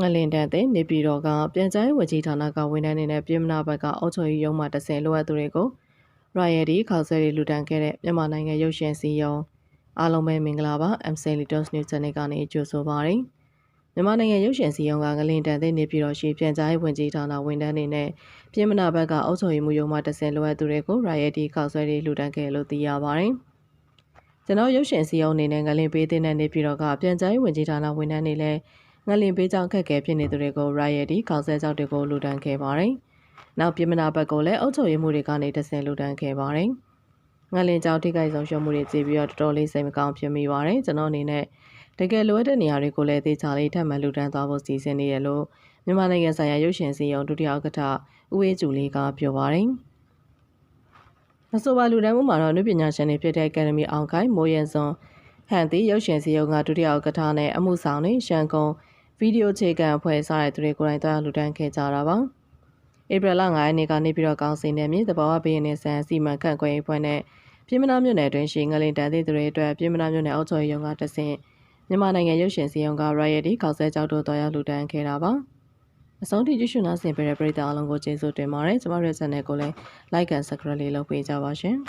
ငလင်တန်တဲ့နေပြည်တော်ကပြန်ကြားရေးဝန်ကြီးဌာနကဝန်ထမ်းတွေနဲ့ပြည်မနာဘက်ကအုပ်ချုပ်ရေးရုံးမှတဆင်လိုအပ်သူတွေကို royalty ခေါက်ဆွဲတွေလူတန်းခဲ့တဲ့မြန်မာနိုင်ငံရုပ်ရှင်စီယုံအားလုံးပဲမင်္ဂလာပါ MC Litos News Channel ကနေကြိုဆိုပါရစေမြန်မာနိုင်ငံရုပ်ရှင်စီယုံကငလင်တန်တဲ့နေပြည်တော်ရှိပြန်ကြားရေးဝန်ကြီးဌာနဝန်ထမ်းတွေနဲ့ပြည်မနာဘက်ကအုပ်ချုပ်ရေးမှုရုံးမှတဆင်လိုအပ်သူတွေကို royalty ခေါက်ဆွဲတွေလူတန်းခဲ့လို့သိရပါတယ်ကျွန်တော်ရုပ်ရှင်စီယုံအနေနဲ့ငလင်ပေးတဲ့နေပြည်တော်ကပြန်ကြားရေးဝန်ကြီးဌာနဝန်ထမ်းတွေလည်း ငလင်ပေးကြောင်းခက်ခဲဖြစ်နေသူတွေကို royalty ခေါက်ဆဲကြောက်တွေကိုလူဒန်းခဲ့ပါတယ်။နောက်ပြည်မနာဘက်ကိုလည်းအုပ်ချုပ်ရေးမှုတွေကနေတဆင်လူဒန်းခဲ့ပါတယ်။ငလင်ကြောက်ထိခိုက်ဆုံးရှုံးမှုတွေကြည့်ပြီးတော့တော်တော်လေးစိတ်မကောင်းဖြစ်မိပါတယ်။ကျွန်တော်အနေနဲ့တကယ်လိုအပ်တဲ့နေရာတွေကိုလည်းသေချာလေးထပ်မံလူဒန်းသွားဖို့စီစဉ်နေရလို့မြန်မာနိုင်ငံဆိုင်ရာရုပ်ရှင်စီရင်ဒုတိယဥက္ကဋ္ဌဦးအေးကျူလေးကပြောပါတယ်။မဆိုပါလူဒန်းမှုမှာတော့အနုပညာရှင်တွေဖြစ်တဲ့ Academy အောင်ခိုင်မိုးရန်စွန်ဟန်တီရုပ်ရှင်စီရုံကဒုတိယဥက္ကဋ္ဌနဲ့အမှုဆောင်တွေရှန်ကုန် ဗီဒီယိုခြေခံအဖွဲ့စားတဲ့သူတွေကိုယ်တိုင်သွားလူတန်းခဲ့ကြတာပါ။ဧပြီလ9ရက်နေ့ကနေပြီးတော့ကောင်းစင်နယ်မြေသဘာဝဘေးနဲ့ဆန်စီမံခန့်ခွဲရေးဖွဲ့နဲ့ပြည်မနာမြို့နယ်အတွင်းရှိငလင်တန်သည့်သူတွေအတွက်ပြည်မနာမြို့နယ်အုပ်ချုပ်ရေးရုံးကတဆင့်မြန်မာနိုင်ငံရုပ်ရှင်စီရုံက Royalty ခေါက်ဆဲကြောက်တို့တော်ရလူတန်းခဲ့တာပါ။အဆုံးထိကြည့်ရှုနာဆင်ပေးတဲ့ပရိသတ်အားလုံးကိုကျေးဇူးတင်ပါတယ်။ကျမတို့ရဲ့ channel ကိုလည်း like and subscribe လေးလုပ်ပေးကြပါရှင်။